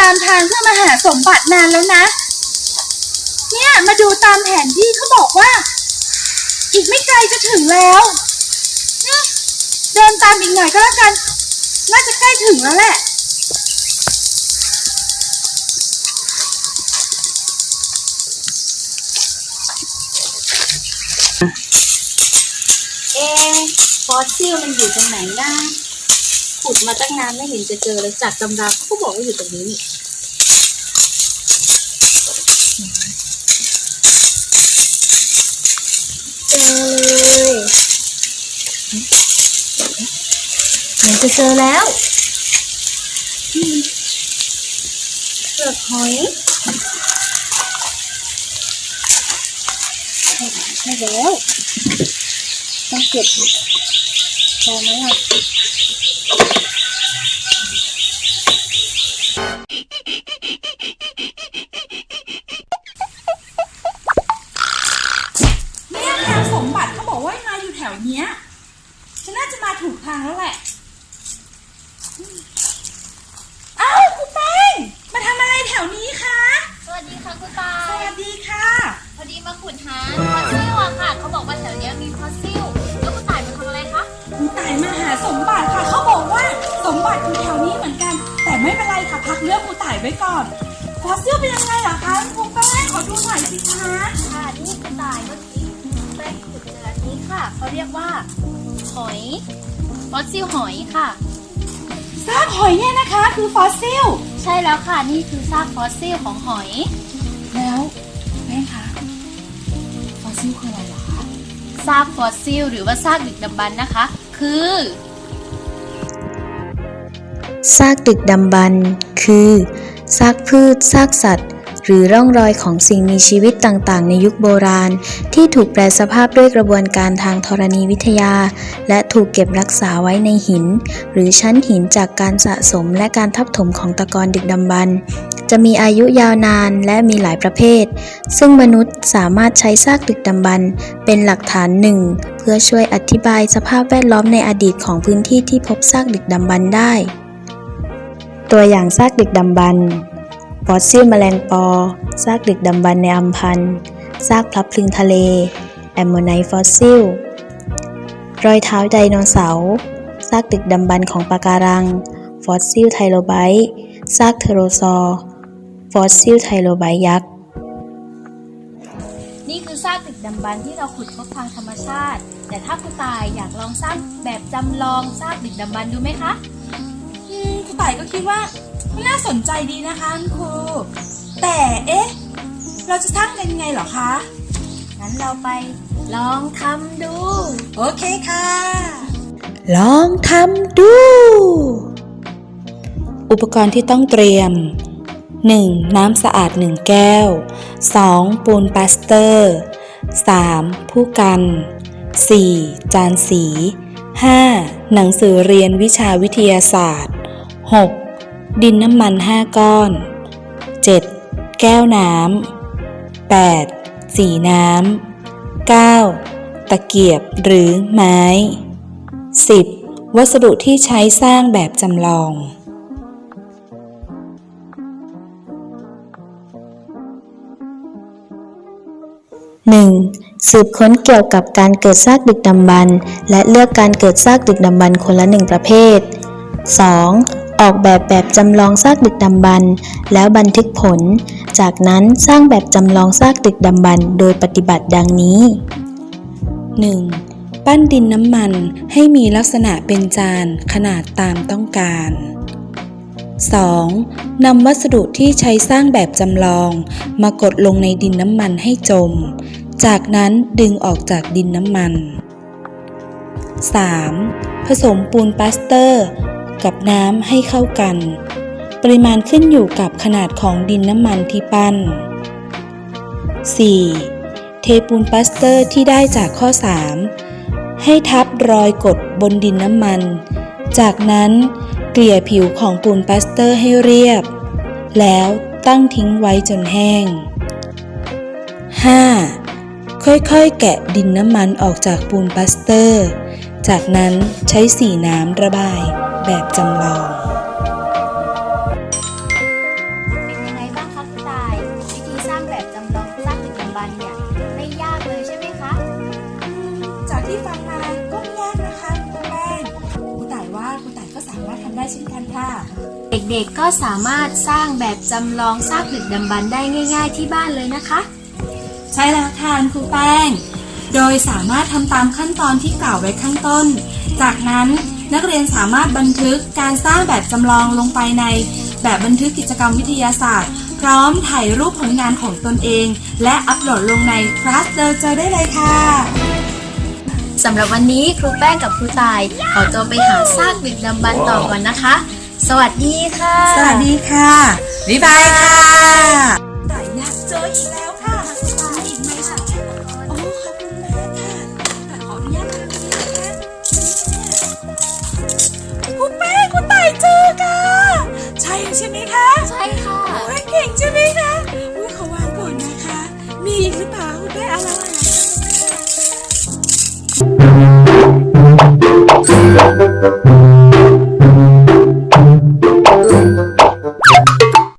ตามทางเพื่อมาหาสมบัตินานแล้วนะ เนี่ยมาดูตามแผนที่เขาบอกว่า อีกไม่ไกลจะถึงแล้วเดินตามอีกหน่อยก็แล้วกัน น่าจะใกล้ถึงแล้วแหละ เอะฟอสซิลมันอยู่ตรงไหนนะ ขุดมาตั้งนานไม่เห็นจะเจอเลยจากตำราเขาก็บอกว่าอยู่ตรงนี้นี่เจอเลยเหมือนจะเจอแล้วเปลือกหอยใช่แล้วต้องเก็บพอไหมอะ เนี่ยทางสมบัติเขาบอกว่ามาอยู่แถวเนี้ยฉันน่าจะมาถูกทางแล้วแหละอืมอ้าวคุณแป้งมาทำอะไรแถวนี้คะ สวัสดีค่ะคุณตาสวัสดีค่ะ พอดีมาขุดหาฟอสซิลอะค่ะ เขาบอกว่าแถวเนี้ยมีฟอสซิล แล้วคุณต่ายมาทำอะไรคะ คุณตายมาหาสมบัติ มบัติอยู่แถวนี้เหมือนกัน แต่ไม่เป็นไรค่ะพักเรื่องคุณตายไว้ก่อนฟอสซิลเป็นยังไงเหรอคะคุณแป้งขอดูหน่อยสิคะค่ะนี่คุณต่ายเมื่อกี้แป้งขุดเจออันนี้ค่ะเขาเรียกว่า หอยฟอสซิลหอยค่ะ ซากหอยเนี่ยนะคะ คือฟอสซิลใช่แล้วค่ะนี่คือซากฟอสซิลของหอย แล้วแป้งคะฟอสซิลคืออะไรเหรอคะซากฟอสซิลหรือว่าซากดึกดำบรรพ์นะคะ คือ ซากดึกดำบรรพ์คือซากพืช ซากสัตว์ หรือร่องรอยของสิ่งมีชีวิตต่างๆ ในยุคโบราณ ที่ถูกแปลสภาพด้วยกระบวนการทางธรณีวิทยา และถูกเก็บรักษาไว้ในหิน หรือชั้นหินจากการสะสมและการทับถมของตะกอนดึกดำบรรพ์จะมีอายุยาวนานและมีหลายประเภท ซึ่งมนุษย์สามารถใช้ซากดึกดำบรรพ์เป็นหลักฐานหนึ่ง เพื่อช่วยอธิบายสภาพแวดล้อมในอดีตของพื้นที่ที่พบซากดึกดำบรรพ์ได้ ตัวอย่างซากดึกดำบรรพ์ฟอสซิลแมลงปอ ซากดึกดำบรรพ์ในอัมพันธ์ ซากพลับพลึงทะเล แอมโมไนต์ฟอสซิล รอยเท้าไดโนเสาร์ ซากดึกดำบรรพ์ของปะการัง ฟอสซิลไทโลไบต์ ซากเทโรซอร์ ฟอสซิลไทโลไบต์ยักษ์ นี่คือซากดึกดำบรรพ์ที่เราขุดพบทางธรรมชาติ แต่ถ้าคุณตายอยากลองสร้างแบบจำลองซากดึกดำบรรพ์ดูไหมคะ ต่ายก็คิดว่าไม่น่าสนใจดีนะคะคุณครู แต่เอ๊ะ เราจะสร้างกันยังไงเหรอคะ งั้นเราไปลองทำดู โอเคค่ะ ลองทำดู อุปกรณ์ที่ต้องเตรียม 1. น้ำสะอาด 1 แก้ว 2. ปูนปาสเตอร์ 3. ผู้กัน 4. จานสี 5. หนังสือเรียนวิชาวิทยาศาสตร์ 6. ดินน้ำมัน 5 ก้อน 7. แก้วน้ำ 8. สีน้ำ 9. ตะเกียบหรือไม้ 10. วัสดุที่ใช้สร้างแบบจำลอง 1. สืบค้นเกี่ยวกับการเกิดซากดึกดำบรรพ์และเลือกการเกิดซากดึกดำบรรพ์คนละหนึ่งประเภท 2. ออกแบบแบบจำลองซากดึกดำบรรแล้วบันทึกผล จากนั้นสร้างแบบจำลองซากดึกดำบรรโดยปฏิบัติดังนี้ 1. ปั้นดินน้ำมันให้มีลักษณะเป็นจานขนาดตามต้องการ 2. นำวัสดุที่ใช้สร้างแบบจำลอง มากดลงในดินน้ำมันให้จม จากนั้นดึงออกจากดินน้ำมัน 3. ผสมปูนปลาสเตอร์ กับน้ำให้เข้ากัน ปริมาณขึ้นอยู่กับขนาดของดินน้ำมันที่ปั้น 4. เทปูนปลาสเตอร์ที่ได้จากข้อ 3 ให้ทับรอยกดบนดินน้ำมัน จากนั้นเกลี่ยผิวของปูนปลาสเตอร์ให้เรียบ แล้วตั้งทิ้งไว้จนแห้ง 5. ค่อยๆ แกะดินน้ำมันออกจากปูนปลาสเตอร์ จากนั้นใช้สีน้ำระบายแบบจำลอง เป็นยังไงบ้างคะคุณตาย วิธีสร้างแบบจำลองสร้างตึกโรงบาลเนี่ยไม่ยากเลยใช่ไหมคะ จากที่ฟังมาก็ไม่ยากนะคะคุณแป้งคุณต่ายว่าคุณต่ายก็สามารถทำได้เช่นกันค่ะ เด็กๆก็สามารถสร้างแบบจำลองสร้างตึกดำบันได้ง่าย ๆ ที่บ้านเลยนะคะ ใช่แล้วค่ะคุณแป้ง โดยสามารถทำตามขั้นตอนที่กล่าวไว้ข้างต้น จากนั้นนักเรียนสามารถบันทึกการสร้างแบบจำลองลงไปใน แบบบันทึกกิจกรรมวิทยาศาสตร์ พร้อมถ่ายรูปผลงานของตนเอง และอัปโหลดลงใน c l a s s เจอได้เลยค่ะสำหรับวันนี้ครูแป้งกับครูตาย ขอตัวไปหาซากดึกดำบรรพ์ต่อก่อนนะคะ สวัสดีค่ะ สวัสดีค่ะ บ๊ายบายค่ะต่ายอยากเจออีกแล้ว ล่า